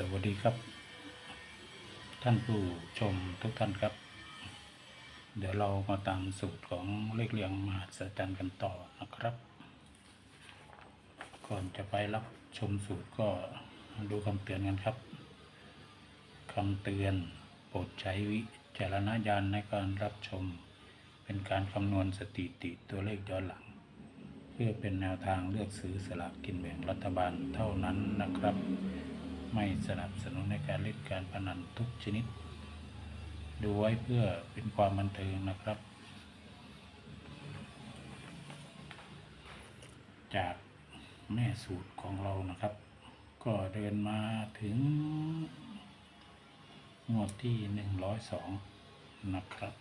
สวัสดีครับ ท่านผู้ชมทุกท่านครับ เดี๋ยวเรามาตามสูตรของเลขเรียงมหัศจรรย์กันต่อนะครับ ก่อนจะไปรับชมสูตรก็ดูคำเตือนกันครับคำเตือนโปรดใช้วิจารณญาณในการรับชม เป็นการคำนวณสถิติตัวเลขย้อนหลัง เพื่อเป็นแนวทางเลือกซื้อสลากกินแบ่งรัฐบาลเท่านั้นนะครับ ไม่สนับสนุนในการเล่นการพนันทุกชนิด ดูไว้เพื่อเป็นความบันเทิงนะครับ จากแม่สูตรของเรานะครับ ก็เดินมาถึงงวดที่หนึ่งร้อยสองนะครับ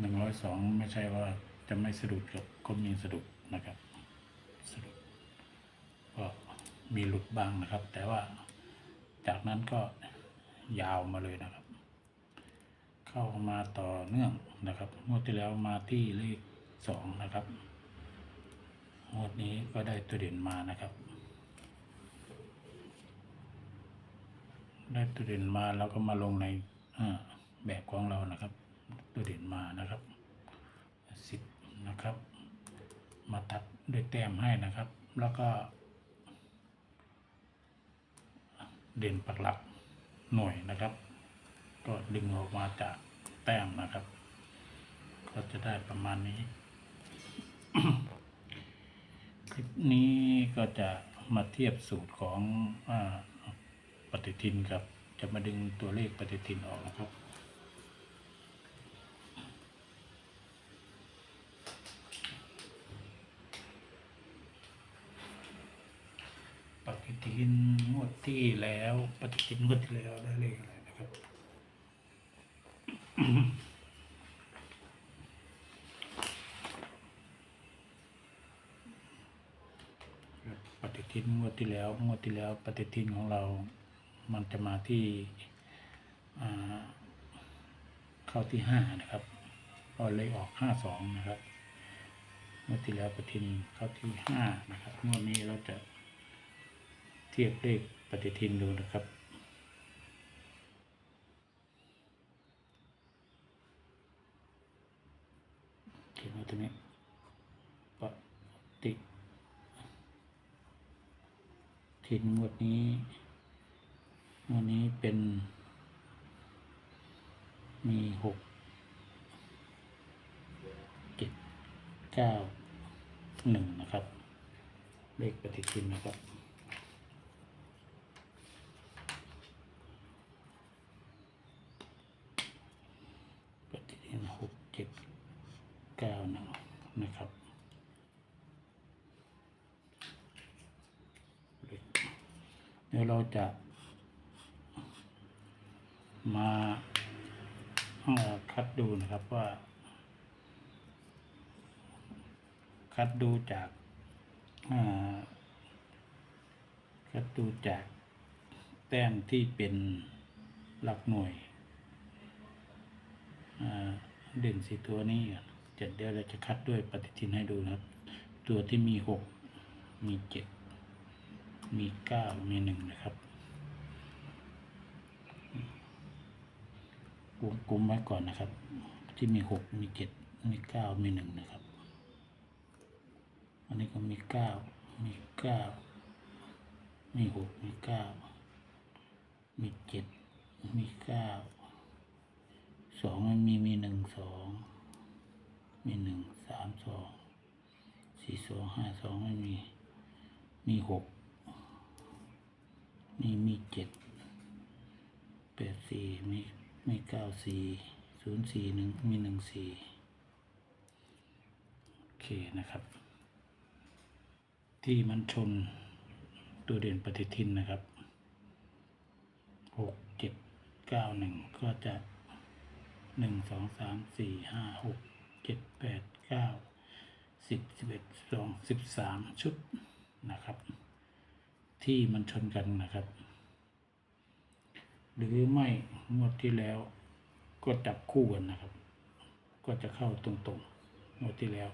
หนึ่งร้อยสองไม่ใช่ว่าจะไม่สะดุดกับก็มีสะดุดนะครับสะดุด มีหลุดบ้างนะครับ แต่ว่าจากนั้นก็ยาวมาเลยนะครับ เข้ามาต่อเนื่องนะครับงวดที่แล้วมาที่เลขสองนะครับงวดนี้ก็ได้ตัวเด่นมานะครับ ได้ตัวเด่นมาแล้วก็มาลงในแบบของเรานะครับ ตัวเด่นมานะครับสิบนะครับ มาตัดด้วยแต้มให้นะครับ แล้วก็ เด่นปักหลักหน่วยนะครับ ก็ดึงออกมาจากแต้มนะครับ ก็จะได้ประมาณนี้ คลิปนี้ก็จะมาเทียบสูตรของอปฏิทินครับ จะมาดึงตัวเลขปฏิทินออกนะครับ ปฏิทินงวด ที่แล้วปฏิทินงวดที่แล้วได้เลขอะไรนะครับ ปฏิทินงวดที่แล้วงวดที่แล้วปฏิทินของเรา มันจะมาที่อ่าเข้าที่ห้านะครับก็เลยออกห้าสองนะครับงวดที่แล้วปฏิทินเข้าที่ห้านะครับงวดนี้เราจะเทียบเลข ปฏิทินดูนะครับ เขียนไว้ตรงนี้ปฏิทินงวดนี้งวดนี้เป็น มีหกเจ็ดเก้าหนึ่งนะครับ เลขปฏิทินนะครับ ปฏิทินหกเจ็ดเก้าหนึ่งนะครับ เดี๋ยวเราจะ มาคัดดูนะครับว่า คัดดูจากคัดดูจากแต้มที่เป็นหลักหน่วยเด่นสีตัวนี้ก่อนจะเดี๋ยวเราจะคัดด้วยปฏิทินให้ดูนะครับ ตัวที่มีหกมีเจ็ด มีเก้ามีหนึ่งนะครับวงกลมไว้ก่อนนะครับ ที่มีหกมีเจ็ดมีเก้ามีหนึ่งนะครับ อันนี้ก็มีเก้ามีเก้ามีหกมีเก้ามีเจ็ดมีเก้าสองมันมีมีหนึ่งสองมีหนึ่งสามสองสี่สองห้าสองไม่มีมีหก นี่มีเจ็ดแปดสี่มีมีเก้าสี่ศูนย์สี่หนึ่งมีหนึ่งสี่โอเคนะครับ ที่มันชนตัวเด่นปฏิทินนะครับหกเจ็ดเก้าหนึ่งก็จะหนึ่งสองสามสี่ห้าหกเจ็ดแปดเก้าสิบสิบเอ็ดสองสิบสามชุดนะครับ ที่มันชนกันนะครับ หรือไม่งวดที่แล้วก็จับคู่กันนะครับ ก็จะเข้าตรงๆงวดที่แล้ว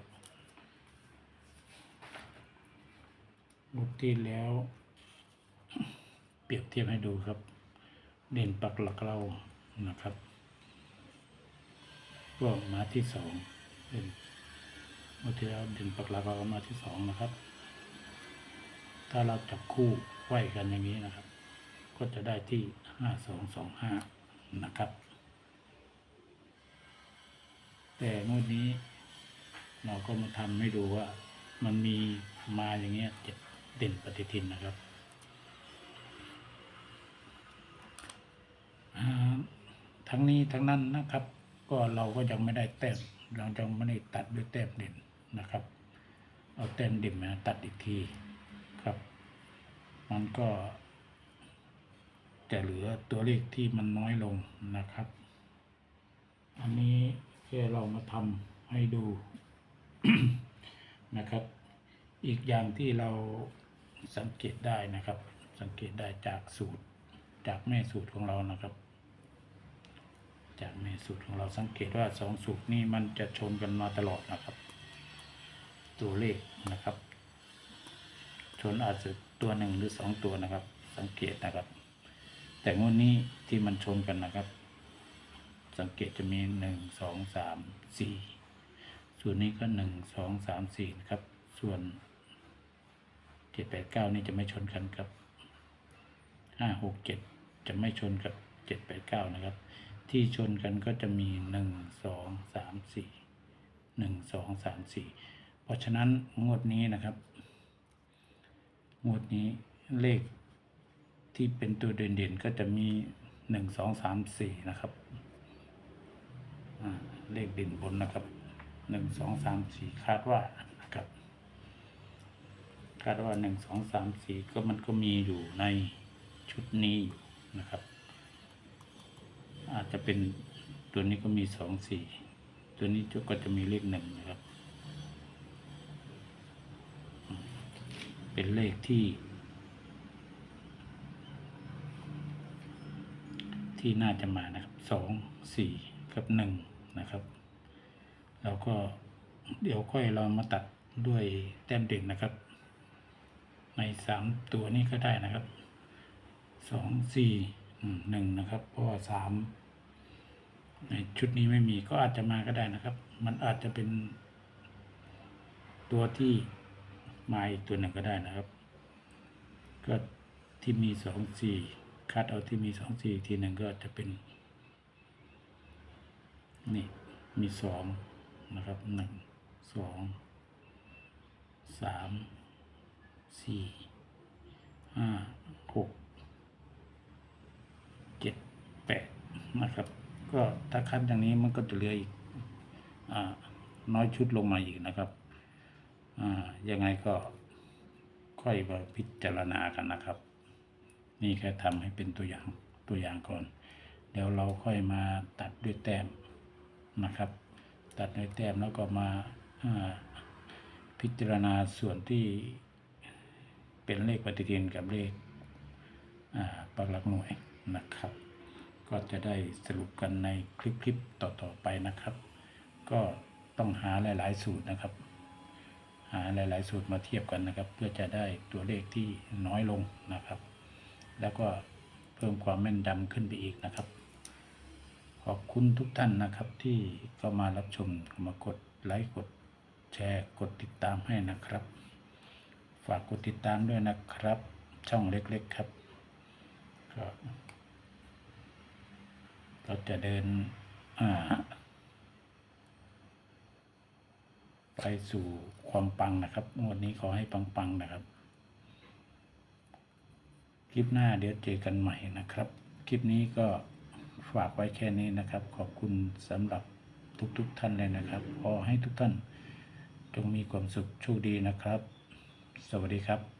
งวดที่แล้ว เปรียบเทียบให้ดูครับเด่นปักหลักเรานะครับก็มาที่สองเด่นเมื่อที่แล้วเด่นปักหลักเรามาที่สองนะครับ ถ้าเราจับคู่ไขว้กันอย่างนี้นะครับ ก็จะได้ที่ห้าสองสองห้านะครับ แต่งวดนี้ เราก็มาทำให้ดูว่า มันมีมาอย่างเงี้ยเจ็ดเด่นปฏิทินนะครับทั้งนี้ทั้งนั้นนะครับ ก็เราก็ยังไม่ได้แต้มเรายังไม่ได้ตัดด้วยแต้มเด่นนะครับ เอาแต้มเด่นมาตัดอีกที ครับ มันก็จะเหลือตัวเลขที่มันน้อยลงนะครับ อันนี้แค่เรามาทำให้ดูนะครับ อีกอย่างที่เราสังเกตได้นะครับ สังเกตได้จากสูตรจากแม่สูตรของเรานะครับ จากแม่สูตรของเราสังเกตว่าสองสูตรนี้มันจะชนกันมาตลอดนะครับ ตัวเลขนะครับ ชนอาจจะตัวหนึ่งหรือสองตัวนะครับ สังเกตนะครับ แต่งวดนี้ที่มันชนกันนะครับ สังเกตจะมีหนึ่งสองสามสี่ส่วนนี้ก็หนึ่งสองสามสี่นะครับ ส่วนเจ็ดแปดเก้านี่จะไม่ชนกันครับห้าหกเจ็ดจะไม่ชนกับเจ็ดแปดเก้านะครับ ที่ชนกันก็จะมีหนึ่งสองสามสี่หนึ่งสองสามสี่เพราะฉะนั้นงวดนี้นะครับ งวดนี้เลขที่เป็นตัวเด่นๆก็จะมีหนึ่งสองสามสี่นะครับเลขเด่นบนนะครับหนึ่งสองสามสี่คาดว่านะครับคาดว่าหนึ่งสองสามสี่ก็มันก็มีอยู่ในชุดนี้อยู่นะครับ อาจจะเป็นตัวนี้ก็มีสองสี่ตัวนี้ก็จะมีเลขหนึ่งนะครับ เป็นเลขที่ ที่น่าจะมานะครับสองสี่กับหนึ่งนะครับ แล้วก็เดี๋ยวค่อยเรามาตัดด้วยแต้มเด่นนะครับ ในสามตัวนี้ก็ได้นะครับสองสี่หนึ่งนะครับ เพราะว่าสามในชุดนี้ไม่มีก็อาจจะมาก็ได้นะครับ มันอาจจะเป็นตัวที่ มาอีกตัวหนึ่งก็ได้นะครับ ก็ที่มีสองสี่คัดเอาที่มีสองสี่ทีหนึ่งก็จะเป็น นี่มีสองนะครับหนึ่งสองสามสี่ห้าหกเจ็ดแปดนะครับ ก็ถ้าคัดอย่างนี้มันก็จะเหลืออีกอน้อยชุดลงมาอีกนะครับ ยังไงก็ค่อยมาพิจารณากันนะครับ นี่แค่ทำให้เป็นตัวอย่างตัวอย่างก่อน เดี๋ยวเราค่อยมาตัดด้วยแต้มนะครับ ตัดด้วยแต้มแล้วก็มาพิจารณาส่วนที่เป็นเลขปฏิทินกับเลขปักหลักหน่วยนะครับ ก็จะได้สรุปกันในคลิปๆต่อๆไปนะครับ ก็ต้องหาหลาย ๆ สูตรนะครับ หาหลาย ๆ สูตรมาเทียบกันนะครับ เพื่อจะได้ตัวเลขที่น้อยลงนะครับ แล้วก็เพิ่มความแม่นยำขึ้นไปอีกนะครับ ขอบคุณทุกท่านนะครับที่เข้ามารับชมมากดไลค์กดแชร์กดติดตามให้นะครับ ฝากกดติดตามด้วยนะครับ ช่องเล็กๆครับก็เราจะเดินอ่าไปสู่ ความปังนะครับงวดนี้ขอให้ปังๆนะครับ คลิปหน้าเดี๋ยวเจอกันใหม่นะครับ คลิปนี้ก็ฝากไว้แค่นี้นะครับ ขอบคุณสำหรับทุกๆทท่านเลยนะครับ ขอให้ทุกท่านจงมีความสุขโชคดีนะครับ สวัสดีครับ